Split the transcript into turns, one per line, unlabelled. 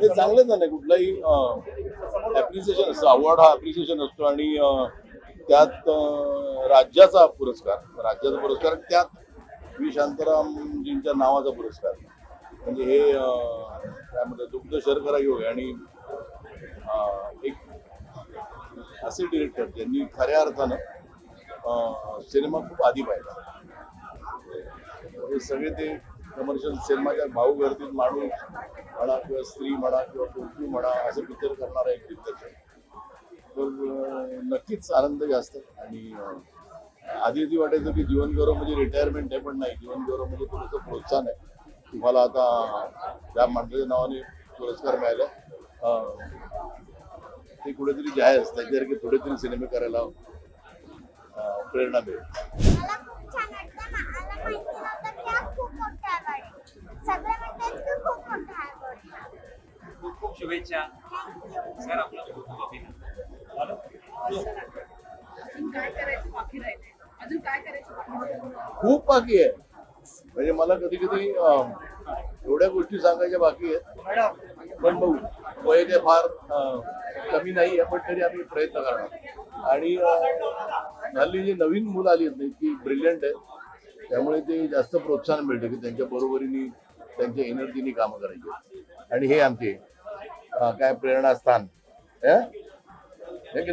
हे चांगलंच आहे कुठलाही ऍप्रिसिएशन असतं अवॉर्ड हा ॲप्रिसिएशन असतो आणि त्यात राज्याचा पुरस्कार राज्याचा पुरस्कार त्यात व्ही. शांतारामजींच्या नावाचा पुरस्कार. म्हणजे हे काय म्हणतात दुग्ध शर्करा योग आहे आणि एक असे डिरेक्टर ज्यांनी खऱ्या अर्थानं सिनेमा खूप आधी पाहिला. हे सगळे ते कमर्शियल सिनेमाच्या भाऊ गर्दीत माणूस म्हणा किंवा स्त्री म्हणा किंवा कोणती म्हणा असं पिक्चर करणारा एक दिग्दर्शक. तर नक्कीच आनंद जास्त. आणि आधी आधी वाटायचं की जीवन गौरव म्हणजे रिटायरमेंट आहे पण नाही. जीवन गौरव म्हणजे थोडंसं प्रोत्साहन आहे. तुम्हाला आता त्या माणसाच्या नावाने पुरस्कार मिळाला. ते कुठेतरी जाहीर असतात की थोडे तरी सिनेमे करायला प्रेरणा मिळेल.
शुभेच्छा. सर आपलं खूप खूप अभिनंदन.
राहिलंय?
खूप बाकी आहे. म्हणजे मला कधी कधी एवढ्या गोष्टी सांगायच्या बाकी आहेत. पण बघू वय काय फार कमी नाही आहे पण तरी आम्ही प्रयत्न करणार. आणि हल्ली जी नवीन मुलं आली आहेत ना ती ब्रिलियंट आहे त्यामुळे ते जास्त प्रोत्साहन मिळतं की त्यांच्या बरोबरीने त्यांच्या एनर्जीने कामं करायची. आणि हे आमचे अं, काय प्रेरणास्थान हे हे की